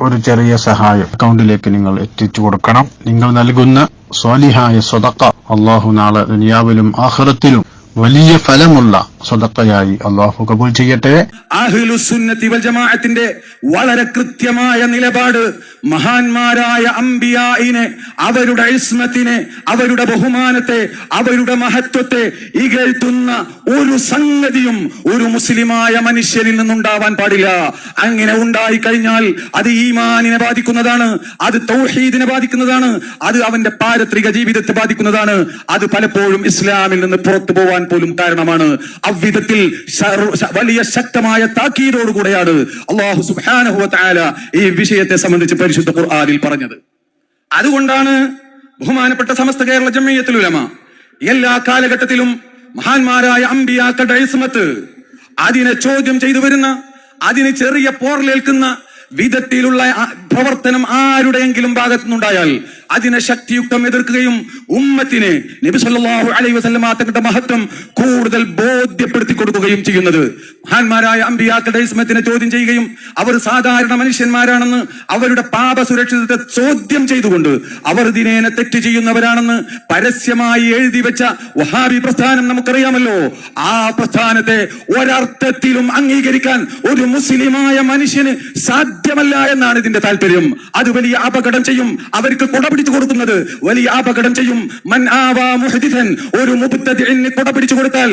ഒരു ചെറിയ സഹായം. അക്കൗണ്ടിലേക്ക് നിങ്ങൾ എത്തിച്ചു കൊടുക്കണം. നിങ്ങൾ നൽകുന്ന സ്വാലിഹായ സ്വതക്ക അള്ളാഹു നാളെ ദുനിയാവിലും ആഹ്റത്തിലും വലിയ ഫലമുള്ള സ്വതക്കയായി അള്ളാഹു കബൂൽ ചെയ്യട്ടെ. അഹ്ലുസുന്നത്തി വൽ ജമാഅത്തിന്റെ വളരെ കൃത്യമായ നിലപാട് മഹാന്മാരായ അംബിയായിനെ അവരുടെ ഇസ്മത്തിനെ അവരുടെ ബഹുമാനത്തെ അവരുടെ മഹത്വത്തെ ഇകഴ്ത്തുന്ന ഒരു സംഗതിയും ഒരു മുസ്ലിമായ മനുഷ്യനിൽ നിന്നുണ്ടാവാൻ പാടില്ല. അങ്ങനെ ഉണ്ടായി കഴിഞ്ഞാൽ അത് ഈമാനിനെ ബാധിക്കുന്നതാണ് അത് തൗഹീദിനെ ബാധിക്കുന്നതാണ് അത് അവന്റെ പാരത്രിക ജീവിതത്തെ ബാധിക്കുന്നതാണ് അത് പലപ്പോഴും ഇസ്ലാമിൽ നിന്ന് പുറത്തു പോവാൻ പോലും കാരണമാണ്. അவ்விധത്തിൽ വലിയ ശക്തമായ താക്കീതോടുകൂടെയാണ് അള്ളാഹു തആല ഈ വിഷയത്തെ സംബന്ധിച്ച് പരിശുദ്ധ ഖുർആനിൽ പറഞ്ഞത്. അതുകൊണ്ടാണ് ബഹുമാനപ്പെട്ട സമസ്ത കേരള ജമ്മിയത്തുൽ ഉലമ എല്ലാ കാലഘട്ടത്തിലും മഹാന്മാരായ അമ്പിയാക്കളുടെ ഇസ്മത്ത് അതിനെ ചോദ്യം ചെയ്തു വരുന്ന അതിന് ചെറിയ പോർലേൽക്കുന്ന വിധത്തിലുള്ള പ്രവർത്തനം ആരുടെയെങ്കിലും ഭാഗത്തുനിന്നുണ്ടായാൽ അതിനെ ശക്തിയുക്തം എതിർക്കുകയും ഉമ്മത്തിനെ നബി സല്ലല്ലാഹു അലൈഹി വസല്ലമ തങ്ങളുടെ മഹത്വം കൂടുതൽ ബോധ്യപ്പെടുത്തി കൊടുക്കുകയും ചെയ്യുന്നത്. മഹാന്മാരായ അമ്പിയാക്കളുടെ ഇസ്മത്തിനെ ചോദ്യം ചെയ്യുകയും അവർ സാധാരണ മനുഷ്യന്മാരാണെന്ന് അവരുടെ പാപ സുരക്ഷിതത്തെ ചോദ്യം ചെയ്തുകൊണ്ട് അവർ ദിനേനെ തെറ്റ് ചെയ്യുന്നവരാണെന്ന് പരസ്യമായി എഴുതി വെച്ച വഹാബി പ്രസ്ഥാനം നമുക്കറിയാമല്ലോ. ആ പ്രസ്ഥാനത്തെ ഒരർത്ഥത്തിലും അംഗീകരിക്കാൻ ഒരു മുസ്ലിമായ മനുഷ്യന് സാധ്യമല്ല എന്നാണ് ഇതിന്റെ താല്പര്യം. അത് വലിയ അപകടം ചെയ്യും. അവർക്ക് കുട പിടിച്ചു കൊടുക്കുന്നത് വലിയ അപകടം ചെയ്യും. മൻ ആവാ മുഹദിഥൻ ഒരു മുബ്തദിഇന് കുട പിടിച്ചു കൊടുത്താൽ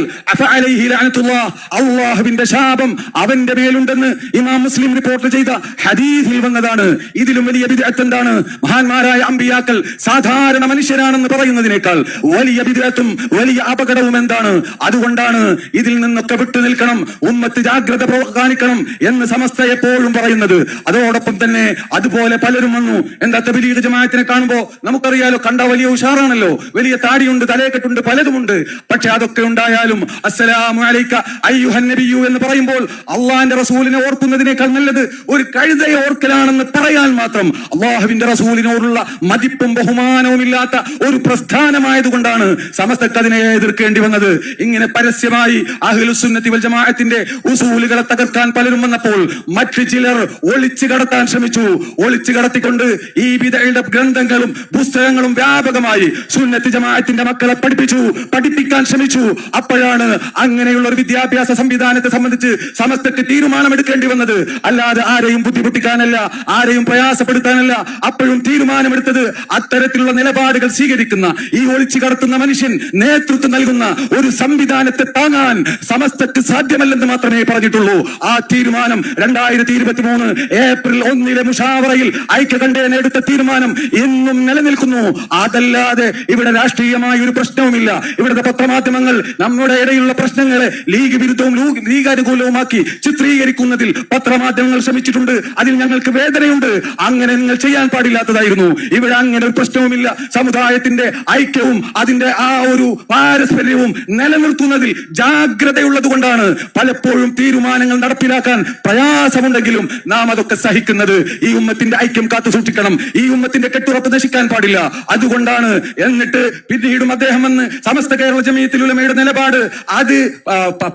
അല്ലാഹുവിന്റെ ശാപം അവന്റെ മേലുണ്ടെന്ന് ഇമാം മുസ്ലിം റിപ്പോർട്ട് ചെയ്ത ഹദീസിൽ വന്നതാണ്. ഇതിലും വലിയ ബിദ്അത്ത് എന്താണ്? മഹാന്മാരായ അമ്പിയാക്കൾ സാധാരണ മനുഷ്യരാണെന്ന് പറയുന്നതിനേക്കാൾ വലിയ ബിദ്അത്തും വലിയ അപകടവും എന്താണ്? അതുകൊണ്ടാണ് ഇതിൽ നിന്നൊക്കെ വിട്ടു നിൽക്കണം ഉമ്മത്ത് ജാഗ്രത കാണിക്കണം എന്ന് സമസ്ത എപ്പോഴും പറയുന്നത്. അതോടൊപ്പം തന്നെ അതുപോലെ പലരും വന്നു. എന്താ തബലീഗ് ജമാഅത്തിനെ കാണുമ്പോ നമുക്കറിയാലോ കണ്ട വലിയ ഉഷാറാണല്ലോ. വലിയ താടിയുണ്ട് തലയെക്കെട്ടുണ്ട് പലതുമുണ്ട്. പക്ഷെ അതൊക്കെ ഉണ്ടായാലും അസ്സലാമു അലൈക അയ്യുഹൻ നബിയു എന്ന് പറയുമ്പോൾ അള്ളാഹിന്റെ റസൂലിനെ ഓർക്കുന്നതിനേക്കാൾ നല്ലത് ഒരു കഴുതയെ ഓർക്കലാണെന്ന് പറയാൻ മാത്രം. അള്ളാഹുവിന്റെ റസൂലിനോടുള്ള മതിപ്പും ബഹുമാനവും ഇല്ലാത്ത ഒരു പ്രസ്ഥാനമായതുകൊണ്ടാണ് സമസ്തക്ക് അതിനെ എതിർക്കേണ്ടി വന്നത്. ഇങ്ങനെ പരസ്യമായി അഹ്ലുസുന്നത്തി വൽ ജമാഅത്തിന്റെ ഉസൂലുകളെ തകർക്കാൻ പലരും വന്നപ്പോൾ മറ്റു ചിലർ ഒളിച്ചു കടത്താൻ ശ്രമിച്ചു. ഒളിച്ചു കടത്തിക്കൊണ്ട് ഈ വിധയുടെ ഗ്രന്ഥങ്ങളും പുസ്തകങ്ങളും വ്യാപകമായി സുന്നത്തി ജമാഅത്തിന്റെ മക്കളെ പഠിപ്പിച്ചു പഠിപ്പിക്കാൻ ശ്രമിച്ചു. അപ്പോഴാണ് അങ്ങനെയുള്ള ഒരു വിദ്യാഭ്യാസ സംവിധാനത്തെ സംബന്ധിച്ച് സമസ്തക്ക് തീരുമാനമെടുക്കേണ്ടി വന്നത്. അല്ലാതെ ആരെയും ബുദ്ധിമുട്ടിക്കാനല്ല ആരെയും പ്രയാസപ്പെടുത്താനല്ല അപ്പോഴും തീരുമാനമെടുത്തത് അത്തരത്തിലുള്ള നിലപാടുകൾ സ്വീകരിക്കുന്ന ഈ ഒളിച്ചു കടത്തുന്ന മനുഷ്യൻ നേതൃത്വം നൽകുന്ന ഒരു സംവിധാനത്തെ താങ്ങാൻ സമസ്തക്ക് സാധ്യമല്ലെന്ന് മാത്രമേ പറഞ്ഞിട്ടുള്ളൂ. ആ തീരുമാനം രണ്ടായിരത്തി ഇരുപത്തി മൂന്ന് ഏപ്രിൽ ഒന്നിലെ മുഷാവറയിൽ ഐക്യകണ്ഠേന എടുത്ത തീരുമാനം ഇന്നും നിലനിൽക്കുന്നു അതല്ലാതെ ഇവിടെ രാഷ്ട്രീയമായ ഒരു പ്രശ്നവുമില്ല ഇവിടുത്തെ പത്രമാധ്യമങ്ങൾ നമ്മുടെ ഇടയിലുള്ള പ്രശ്നങ്ങളെ ലീഗ് വിരുദ്ധവും ലീഗ് അനുകൂലവുമാക്കി ചിത്രീകരിക്കുന്നതിൽ പത്രമാധ്യമങ്ങൾ ശ്രമിച്ചിട്ടുണ്ട് അതിൽ ഞങ്ങൾക്ക് വേദനയുണ്ട് അങ്ങനെ നിങ്ങൾ ചെയ്യാൻ പാടില്ലാത്തതായിരുന്നു ഇവിടെ അങ്ങനെ ഒരു പ്രശ്നവുമില്ല സമുദായത്തിന്റെ ഐക്യവും അതിന്റെ ആ ഒരു പാരസ്പര്യവും നിലനിർത്തുന്നതിൽ ജാഗ്രതയുള്ളത് കൊണ്ടാണ് പലപ്പോഴും തീരുമാനങ്ങൾ നടപ്പിലാക്കാൻ പ്രയാസമുണ്ടെങ്കിലും നാം അതൊക്കെ സഹിക്കുന്നത് ഈ ഉമ്മത്തിന്റെ ഐക്യം കാത്തു സൂക്ഷിക്കണം. ഈ ഉമ്മത്തിന്റെ കെട്ടുറപ്പ് നശിക്കാൻ പാടില്ല. അതുകൊണ്ടാണ് എന്നിട്ട് പിന്നീടും അദ്ദേഹം എന്ന് സമസ്ത കേരള ജമീയത്തിലുലമയുടെ നിലപാട് അത്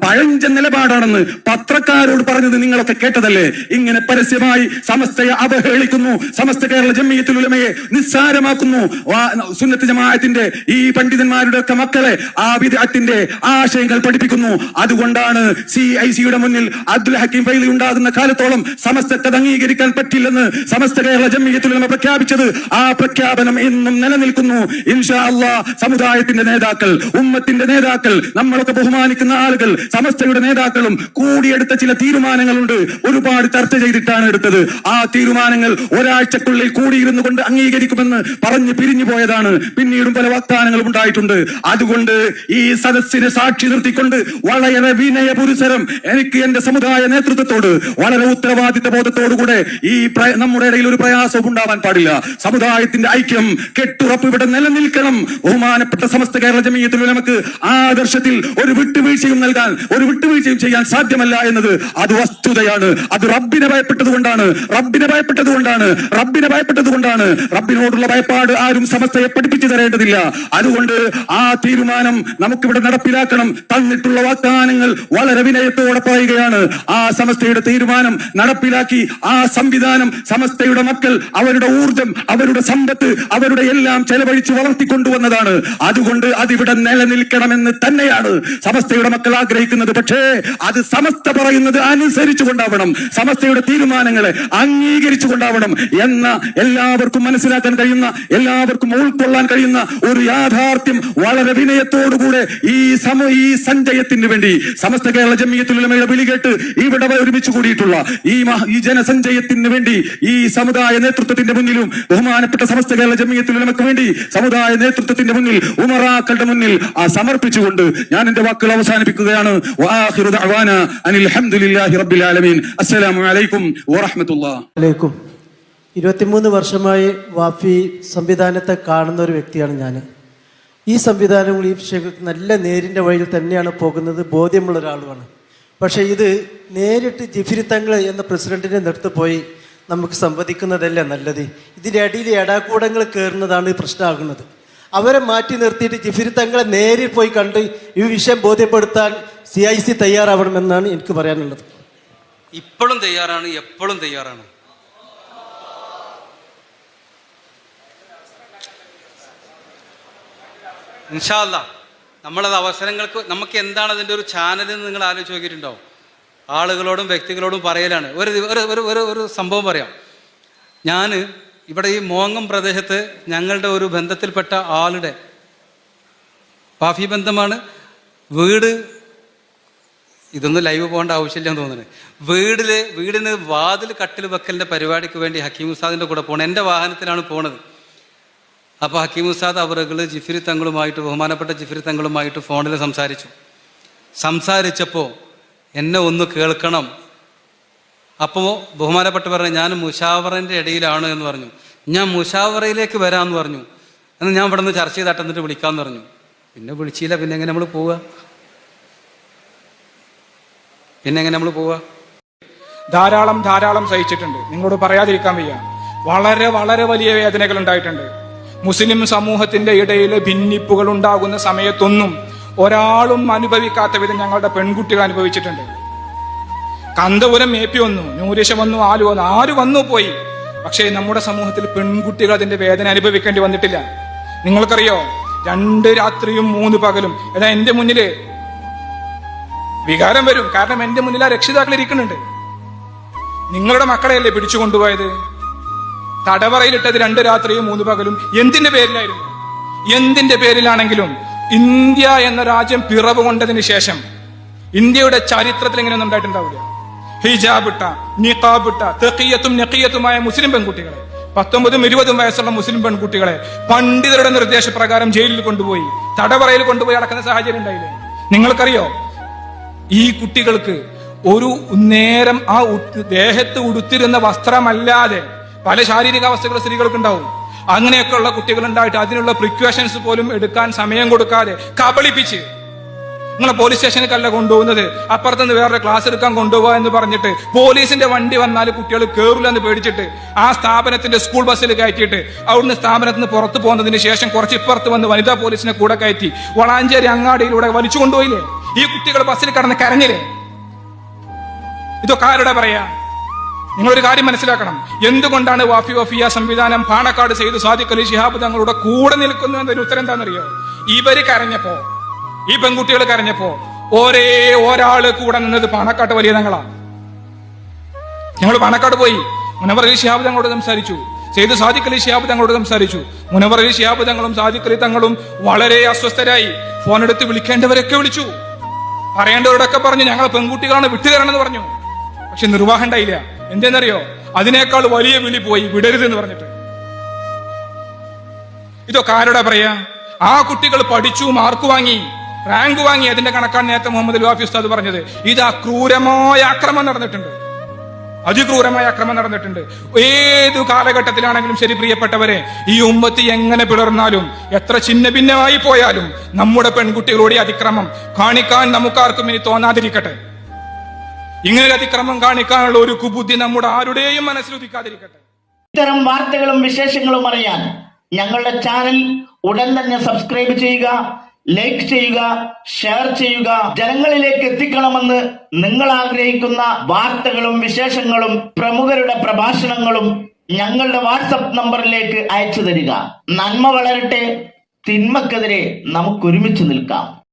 പഴഞ്ച നിലപാടാണെന്ന് പത്രക്കാരോട് പറഞ്ഞത് നിങ്ങളൊക്കെ കേട്ടതല്ലേ? ഇങ്ങനെ പരസ്യമായി സമസ്തയെ അവഹേളിക്കുന്നു. സമസ്ത കേരള ജമീയത്തിലുലമയെ നിസ്സാരമാക്കുന്നു. സുന്നത്ത് ജമാഅത്തിന്റെ ഈ പണ്ഡിതന്മാരുടെ ഒക്കെ മക്കളെ ആ വിദഗ്ധത്തിന്റെ ആശയങ്ങൾ പഠിപ്പിക്കുന്നു. അതുകൊണ്ടാണ് സി ഐ സിയുടെ മുന്നിൽ അബ്ദുൽ ഹക്കീം ഫൈലി ഉണ്ടാകുന്ന കാലത്തോളം സമസ്തത്തെ അംഗീകരിക്കാൻ പറ്റില്ലെന്ന് സമസ്ത കേരള ജമീയത്തിലുലമ പ്രഖ്യാപിച്ചത് ആ പ്രഖ്യാപനം ഇന്നും നിലനിൽക്കുന്നു. ഇൻഷാ അള്ളാ സമുദായത്തിന്റെ നേതാക്കൾ ഉമ്മത്തിന്റെ നേതാക്കൾ നമ്മളൊക്കെ ബഹുമാനിക്കുന്ന ആളുകൾ സമസ്തയുടെ നേതാക്കളും കൂടിയെടുത്ത ചില തീരുമാനങ്ങളുണ്ട്. ഒരുപാട് ചർച്ച ചെയ്തിട്ടാണ് എടുത്തത്. ആ തീരുമാനങ്ങൾ ഒരാഴ്ചക്കുള്ളിൽ കൂടിയിരുന്നു കൊണ്ട് അംഗീകരിക്കുമെന്ന് പറഞ്ഞ് പിരിഞ്ഞു പോയതാണ്. പിന്നീടും പല വാഗ്ദാനങ്ങളും ഉണ്ടായിട്ടുണ്ട്. അതുകൊണ്ട് ഈ സദസ്സിനെ സാക്ഷി നിർത്തിക്കൊണ്ട് വളരെ വിനയ പുരുസരം എനിക്ക് എന്റെ സമുദായ നേതൃത്വത്തോട് വളരെ ഉത്തരവാദിത്ത ബോധത്തോടുകൂടെ ഈ നമ്മുടെ ഇടയിൽ ഒരു പ്രയാസവും ഉണ്ടാവാൻ പാടില്ല. സമുദായത്തിന്റെ ഐക്യം കെട്ടുറപ്പ് ഇവിടെ നിലനിൽക്കണം. ബഹുമാനപ്പെട്ട സമസ്ത കേരള ജമീയത്തിൽ നമുക്ക് ആദർശത്തിൽ ഒരു വിട്ടുവീഴ്ചയും നൽകാൻ ഒരു വിട്ടുവീഴ്ചയും ചെയ്യാൻ സാധ്യമല്ല എന്നത് അത് വസ്തുതയാണ്. അത് റബ്ബിനെ ഭയപ്പെട്ടത് കൊണ്ടാണ്. റബ്ബിനെ ഭയപ്പെട്ടത് കൊണ്ടാണ്. റബ്ബിനെ ഭയപ്പെട്ടത് കൊണ്ടാണ്. റബ്ബിനോടുള്ള ഭയപ്പാട് ആരും സമസ്തയെ പഠിപ്പിച്ചു തരേണ്ടതില്ല. അതുകൊണ്ട് ആ തീരുമാനം നമുക്കിവിടെ നടപ്പിലാക്കണം. തന്നിട്ടുള്ള വാഗ്ദാനങ്ങൾ വളരെ വിനയത്തോടെ പറയുകയാണ്. ആ സമസ്തയുടെ തീരുമാനം നടപ്പിലാക്കി ആ സംവിധാനം സമസ്തയുടെ മക്കൾ അവരുടെ ഊർജം അവരുടെ സമ്പത്ത് അവരുടെ എല്ലാം ചെലവഴിച്ച് വളർത്തിക്കൊണ്ടുവന്നതാണ്. അതുകൊണ്ട് അതിവിടെ നിലനിൽക്കണമെന്ന് തന്നെയാണ് സമസ്തയുടെ മക്കൾ ആഗ്രഹിക്കുന്നത്. പക്ഷേ അത് സമസ്ത പറയുന്നത് അനുസരിച്ചു കൊണ്ടാവണം സമസ്തയുടെ തീരുമാനങ്ങളെ അംഗീകരിച്ചു കൊണ്ടാവണം എന്ന എല്ലാവർക്കും മനസ്സിലാക്കാൻ കഴിയുന്ന എല്ലാവർക്കും ഉൾക്കൊള്ളാൻ കഴിയുന്ന ഒരു യാഥാർത്ഥ്യം വളരെ വിനയത്തോടുകൂടെ ഈ സമ ഈ സഞ്ചയത്തിന് വേണ്ടി സമസ്ത കേരള ജമീയത്തുലമയുടെ വിളികേട്ട് ഇവിടെ ഒരുമിച്ച് കൂടിയിട്ടുള്ള ഈ ഈ ജനസഞ്ചയത്തിന് വേണ്ടി സമുദായ നേതൃത്വത്തിന്റെ മുന്നിലും ബഹുമാനപ്പെട്ട സമസ്ത കേരള ജമീയത്തുലമക്ക് വേണ്ടി സമുദായ നേതൃത്വത്തിന്റെ മുന്നിൽ ഉമറാക്കളുടെ മുന്നിൽ ആ സമർപ്പിച്ചുകൊണ്ട് ഞാൻ എന്റെ വാക്കുകൾ അവസാനിപ്പിക്കുകയാണ്. ഇരുപത്തിമൂന്ന് വർഷമായി വാഫി സംവിധാനത്തെ കാണുന്ന ഒരു വ്യക്തിയാണ് ഞാൻ ഈ സംവിധാനങ്ങൾ ഈ വിഷയങ്ങൾക്ക് നല്ല നേരിന്റെ വഴിയിൽ തന്നെയാണ് പോകുന്നത് ബോധ്യമുള്ള ഒരാളുമാണ്. പക്ഷേ ഇത് നേരിട്ട് ജിഫിരി തങ്ങൾ എന്ന പ്രസിഡന്റിനെ നിർത്തി പോയി നമുക്ക് സംവദിക്കുന്നതല്ല നല്ലത്? ഇതിന്റെ അടിയിൽ എടാക്കൂടങ്ങൾ കയറുന്നതാണ് പ്രശ്നമാകുന്നത്. അവരെ മാറ്റി നിർത്തിയിട്ട് ജിഫിരി തങ്ങളെ നേരിൽ പോയി കണ്ട് ഈ വിഷയം ബോധ്യപ്പെടുത്താൻ സി ഐ സി തയ്യാറാവണമെന്നാണ് എനിക്ക് പറയാനുള്ളത്. ഇപ്പോഴും തയ്യാറാണ് എപ്പോഴും തയ്യാറാണ്. ഇൻഷാല്ല നമ്മളത് അവസരങ്ങൾക്ക് നമുക്ക് എന്താണ് അതിന്റെ ഒരു ചാനൽ നിങ്ങൾ ആലോചിച്ച് നോക്കിയിട്ടുണ്ടാവും? ആളുകളോടും വ്യക്തികളോടും പറയലാണ്. ഒരു ഒരു ഒരു ഒരു സംഭവം പറയാം. ഞാൻ ഇവിടെ ഈ മോങ്ങം പ്രദേശത്ത് ഞങ്ങളുടെ ഒരു ബന്ധത്തിൽപ്പെട്ട ആളുടെ വാഫി ബന്ധമാണ്. വീട് ഇതൊന്നും ലൈവ് പോകേണ്ട ആവശ്യമില്ലെന്ന് തോന്നുന്നത് വീടിൽ വീടിന് വാതിൽ കട്ടിൽ വെക്കലിന്റെ പരിപാടിക്ക് വേണ്ടി ഹക്കീം ഉസാദിന്റെ കൂടെ പോകണം എന്റെ വാഹനത്തിലാണ് പോണത്. അപ്പോൾ ഹക്കീം ഉസാദ് അവറുകൾ ജിഫിരി തങ്ങളുമായിട്ട് ബഹുമാനപ്പെട്ട ജിഫിരി തങ്ങളുമായിട്ട് ഫോണിൽ സംസാരിച്ചു. സംസാരിച്ചപ്പോൾ എന്നെ ഒന്ന് കേൾക്കണം. അപ്പോൾ ബഹുമാനപ്പെട്ട് പറഞ്ഞു ഞാൻ മുഷാവറിന്റെ ഇടയിലാണ് എന്ന് പറഞ്ഞു. ഞാൻ മുഷാവറയിലേക്ക് വരാമെന്ന് പറഞ്ഞു. എന്ന് ഞാൻ ഇവിടെ നിന്ന് ചർച്ച ചെയ്തിട്ട് എന്നിട്ട് വിളിക്കാമെന്ന് പറഞ്ഞു. പിന്നെ വിളിച്ചില്ല പിന്നെ എങ്ങനെ നമ്മൾ പോവുക? പിന്നെ എങ്ങനെ നമ്മൾ പോവുക? ധാരാളം ധാരാളം സഹിച്ചിട്ടുണ്ട്. നിങ്ങളോട് പറയാതിരിക്കാൻ വയ്യ. വളരെ വളരെ വലിയ വേദനകൾ ഉണ്ടായിട്ടുണ്ട്. മുസ്ലിം സമൂഹത്തിന്റെ ഇടയിൽ ഭിന്നിപ്പുകൾ ഉണ്ടാകുന്ന സമയത്തൊന്നും ഒരാളും അനുഭവിക്കാത്ത വിധം ഞങ്ങളുടെ പെൺകുട്ടികൾ അനുഭവിച്ചിട്ടുണ്ട്. കന്തപുരം എ വന്നു നൂരേശ വന്നു ആൽ വന്നു ആര് വന്നു പോയി. പക്ഷേ നമ്മുടെ സമൂഹത്തിൽ പെൺകുട്ടികൾ അതിന്റെ വേദന അനുഭവിക്കേണ്ടി വന്നിട്ടില്ല. നിങ്ങൾക്കറിയോ രണ്ട് രാത്രിയും മൂന്ന് പകലും. എന്നാ എന്റെ മുന്നിൽ വികാരം വരും. കാരണം എന്റെ മുന്നിൽ ആ രക്ഷിതാക്കൾ ഇരിക്കുന്നുണ്ട്. നിങ്ങളുടെ മക്കളെയല്ലേ പിടിച്ചു കൊണ്ടുപോയത് തടവറയിലിട്ടത് രണ്ട് രാത്രിയും മൂന്ന് പകലും. എന്തിന്റെ പേരിലായിരുന്നു? എന്തിന്റെ പേരിലാണെങ്കിലും ഇന്ത്യ എന്ന രാജ്യം പിറവ് കൊണ്ടതിന് ശേഷം ഇന്ത്യയുടെ ചരിത്രത്തിൽ ഇങ്ങനെയൊന്നും ഉണ്ടായിട്ടുണ്ടാവില്ല. ഹിജാബ് ഇട്ട നിഖാബ് ഇട്ട തെക്കിയത്തും നെക്കിയത്തുമായ മുസ്ലിം പെൺകുട്ടികളെ പത്തൊമ്പതും ഇരുപതും വയസ്സുള്ള മുസ്ലിം പെൺകുട്ടികളെ പണ്ഡിതരുടെ നിർദ്ദേശപ്രകാരം ജയിലിൽ കൊണ്ടുപോയി തടവറയിൽ കൊണ്ടുപോയി അടക്കുന്ന സാഹചര്യം ഉണ്ടായില്ലേ? നിങ്ങൾക്കറിയോ? ഈ കുട്ടികൾക്ക് ഒരു നേരം ആ ദേഹത്ത് ഉടുത്തിരുന്ന വസ്ത്രമല്ലാതെ പല ശാരീരിക അവസ്ഥകൾ സ്ത്രീകൾക്ക് ഉണ്ടാവും. അങ്ങനെയൊക്കെയുള്ള കുട്ടികൾ ഉണ്ടായിട്ട് അതിനുള്ള പ്രിക്വേഷൻസ് പോലും എടുക്കാൻ സമയം കൊടുക്കാതെ കബളിപ്പിച്ച് നിങ്ങളെ പോലീസ് സ്റ്റേഷനിലേക്കല്ല കൊണ്ടുപോകുന്നത്. അപ്പുറത്തുനിന്ന് വേറെ ക്ലാസ് എടുക്കാൻ കൊണ്ടുപോകാ എന്ന് പറഞ്ഞിട്ട് പോലീസിന്റെ വണ്ടി വന്നാൽ കുട്ടികൾ കയറില്ല എന്ന് പേടിച്ചിട്ട് ആ സ്ഥാപനത്തിന്റെ സ്കൂൾ ബസ്സിൽ കയറ്റിയിട്ട് അവിടുന്ന് സ്ഥാപനത്തിന് പുറത്തു പോകുന്നതിന് ശേഷം കുറച്ച് ഇപ്പുറത്ത് വന്ന് വനിതാ പോലീസിനെ കൂടെ കയറ്റി വളാഞ്ചേരി അങ്ങാടിയിലൂടെ വലിച്ചു കൊണ്ടുപോയില്ലേ ഈ കുട്ടികൾ ബസ്സിൽ കടന്ന് കരഞ്ഞില്ലേ? ഇതൊക്കെ ആരുടെ പറയാ? നിങ്ങളൊരു കാര്യം മനസ്സിലാക്കണം. എന്തുകൊണ്ടാണ് വാഫി വഫിയ സംവിധാനം പാണക്കാട് ചെയ്ത് സാദിഖ് അലി ശിഹാബ് തങ്ങളുടെ കൂടെ നിൽക്കുന്നു എന്നൊരു ഉത്തരം എന്താണെന്നറിയോ? ഇവർ കരഞ്ഞപ്പോ ഈ പെൺകുട്ടികൾ കരഞ്ഞപ്പോ ഒരേ ഒരാൾ കൂടെ നിന്നത് പാണക്കാട്ട് വലിയ തങ്ങളാണ് ഞങ്ങൾ പാണക്കാട് പോയി. മുനവർ അലി ശിഹാബ് തങ്ങളോട് സംസാരിച്ചു. ചെയ്ത് സാദിഖ് അലി ഷിഹാബ് തങ്ങളോട് സംസാരിച്ചു. മുനവർ അലി ഷിഹാബ് തങ്ങളും സാദിഖ് അലി തങ്ങളും വളരെ അസ്വസ്ഥരായി ഫോൺ എടുത്ത് വിളിക്കേണ്ടവരൊക്കെ വിളിച്ചു. പറയേണ്ടവരോടൊക്കെ പറഞ്ഞു ഞങ്ങൾ പെൺകുട്ടികളാണ് വിട്ടുതരണമെന്ന് പറഞ്ഞു. പക്ഷെ നിർവാഹം ഉണ്ടായില്ല. എന്തെന്നറിയോ? അതിനേക്കാൾ വലിയ വിളി പോയി വിടരുത് എന്ന് പറഞ്ഞിട്ട്. ഇതൊക്കെ ആരോടാ പറയാ? ആ കുട്ടികൾ പഠിച്ചു മാർക്ക് വാങ്ങി റാങ്ക് വാങ്ങി അതിന്റെ കണക്കാണ് നേരത്തെ മുഹമ്മദ് വാഫി ഉസ്താദ് പറഞ്ഞത്. ഇത് ക്രൂരമായ അക്രമം നടന്നിട്ടുണ്ട്. അതിക്രൂരമായ അക്രമം നടന്നിട്ടുണ്ട്. ഏതു കാലഘട്ടത്തിലാണെങ്കിലും ശരി പ്രിയപ്പെട്ടവരെ ഈ ഉമ്മത്തി എങ്ങനെ പിളർന്നാലും എത്ര ചിന്ന ഭിന്നമായി പോയാലും നമ്മുടെ പെൺകുട്ടികളുടെ അതിക്രമം കാണിക്കാൻ നമുക്കാർക്കും ഇനി തോന്നാതിരിക്കട്ടെ. ഇങ്ങനെ അതിക്രമം കാണിക്കാനുള്ള ഒരു കുബുദ്ധി നമ്മുടെ ആരുടെയും മനസ്സിലുദിക്കാതിരിക്കട്ടെ ഇത്തരം വാർത്തകളും വിശേഷങ്ങളും അറിയാൻ ഞങ്ങളുടെ ചാനൽ ഉടൻ തന്നെ സബ്സ്ക്രൈബ് ചെയ്യുക ലൈക്ക് ചെയ്യുക ഷെയർ ചെയ്യുക. ജനങ്ങളിലേക്ക് എത്തിക്കണമെന്ന് നിങ്ങൾ ആഗ്രഹിക്കുന്ന വാർത്തകളും വിശേഷങ്ങളും പ്രമുഖരുടെ പ്രഭാഷണങ്ങളും ഞങ്ങളുടെ വാട്സപ്പ് നമ്പറിലേക്ക് അയച്ചു തരിക. നന്മ വളരട്ടെ തിന്മക്കെതിരെ നമുക്ക് ഒരുമിച്ച് നിൽക്കാം.